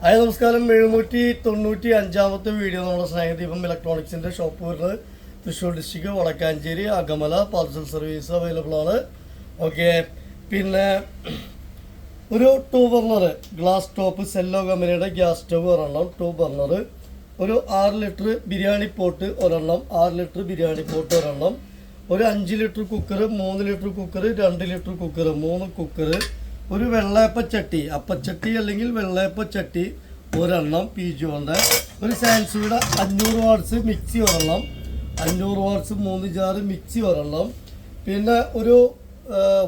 Hi നമസ്കാരം. എഴുന്നൂറ്റി തൊണ്ണൂറ്റി അഞ്ചാമത്തെ വീഡിയോ നമ്മുടെ സ്നേഹദീപം ഇലക്ട്രോണിക്സിന്റെ ഷോപ്പ് വരുന്നത്. Thrissur district Vadakkanchery Akamala parcel service available ആണ്. ഓക്കെ പിന്നെ ഒരു two burner glass top Cello കമ്പനിയുടെ ഗ്യാസ് സ്റ്റവ് ഒരെണ്ണം ടൂ ബർണർ ഒരു ആറ് ലിറ്റർ ബിരിയാണി പോട്ട് ഒരെണ്ണം ആറ് ലിറ്റർ ബിരിയാണി പോട്ട് ഒരെണ്ണം. ഒരു അഞ്ച് ലിറ്റർ കുക്കർ മൂന്ന് ലിറ്റർ കുക്കർ രണ്ട് ലിറ്റർ കുക്കർ മൂന്ന് കുക്കർ ഒരു വെള്ളയപ്പച്ചട്ടി അപ്പച്ചട്ടി അല്ലെങ്കിൽ വെള്ളയപ്പച്ചട്ടി ഒരെണ്ണം പി ജിയോന്റെ ഒരു സാൻസുയുടെ അഞ്ഞൂറ് വാട്ട്സ് മിക്സി ഒരെണ്ണം അഞ്ഞൂറ് വാട്ട്സ് മൂന്ന് ജാറ് മിക്സി ഒരെണ്ണം. പിന്നെ ഒരു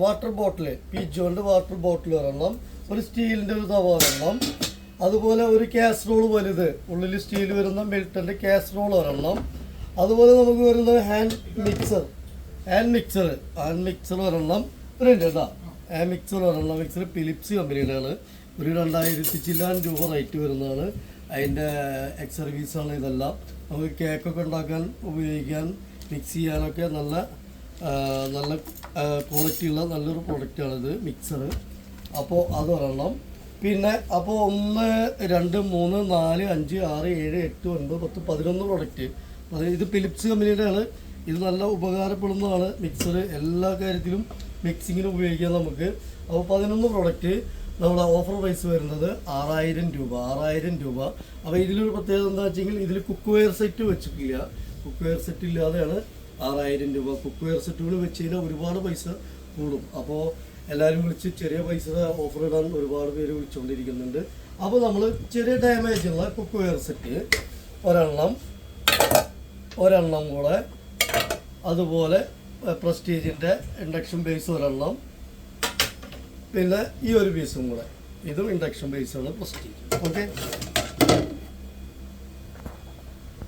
വാട്ടർ ബോട്ടിൽ പി ജിയോന്റെ വാട്ടർ ബോട്ടിൽ ഒരെണ്ണം. ഒരു സ്റ്റീലിന്റെ ഒരു തവ ഒരെണ്ണം. അതുപോലെ ഒരു കാസറോൾ വലുത് ഉള്ളിൽ സ്റ്റീൽ വരുന്ന മിൽട്ടന്റെ കാസറോൾ ഒരെണ്ണം. അതുപോലെ നമുക്ക് വരുന്നത് hand mixer hand mixer hand mixer ഒരെണ്ണം. ഒരു കേട്ടോ ഹാൻഡ് മിക്സർ ഒരെണ്ണം മിക്സർ ഫിലിപ്സ് കമ്പനിയുടെയാണ്. ഒരു രണ്ടായിരത്തി ചില്ലാൻ രൂപ റേറ്റ് വരുന്നതാണ്. അതിന്റെ എക്സ് സർവീസാണ് ഇതെല്ലാം. നമുക്ക് കേക്കൊക്കെ ഉണ്ടാക്കാൻ ഉപയോഗിക്കാൻ മിക്സ് ചെയ്യാനൊക്കെ നല്ല നല്ല ക്വാളിറ്റിയുള്ള നല്ലൊരു പ്രൊഡക്റ്റാണിത് മിക്സർ അപ്പോൾ അതൊരെണ്ണം പിന്നെ അപ്പോൾ ഒന്ന് രണ്ട് മൂന്ന് നാല് അഞ്ച് ആറ് ഏഴ് എട്ട് ഒൻപത് പത്ത് പതിനൊന്ന് പ്രൊഡക്റ്റ് ഇത് ഫിലിപ്സ് കമ്പനിയുടെയാണ്. ഇത് നല്ല ഉപകാരപ്പെടുന്നതാണ് മിക്സർ എല്ലാ കാര്യത്തിലും മിക്സിങ്ങിന് ഉപയോഗിക്കാം നമുക്ക്. അപ്പോൾ പതിനൊന്ന് പ്രൊഡക്റ്റ് നമ്മുടെ ഓഫർ പ്രൈസ് വരുന്നത് ആറായിരം രൂപ ആറായിരം രൂപ. അപ്പോൾ ഇതിലൊരു പ്രത്യേകത എന്താ വെച്ചെങ്കിൽ ഇതിൽ കുക്ക് വെയർ സെറ്റ് വെച്ചിട്ടില്ല. കുക്ക് വെയർ സെറ്റ് ഇല്ലാതെയാണ് ആറായിരം രൂപ കുക്ക് വെയർ സെറ്റുകൾ വെച്ച് കഴിഞ്ഞാൽ ഒരുപാട് പൈസ കൂടും. അപ്പോൾ എല്ലാവരും വിളിച്ച് ചെറിയ പൈസ ഓഫർ ഇടാൻ ഒരുപാട് പേര് വിളിച്ചുകൊണ്ടിരിക്കുന്നുണ്ട്. അപ്പോൾ നമ്മൾ ചെറിയ ഡാമേജ് ഉള്ള കുക്ക് വെയർ സെറ്റ് ഒരെണ്ണം ഒരെണ്ണം കൂടെ അതുപോലെ പ്രസ്റ്റീജിന്റെ ഇൻഡക്ഷൻ ബേസ് ഒരെണ്ണം. പിന്നെ ഈ ഒരു പീസും കൂടെ. ഇതും ഇൻഡക്ഷൻ ബേസാണ് പ്രസ്റ്റീജ്. ഓക്കെ?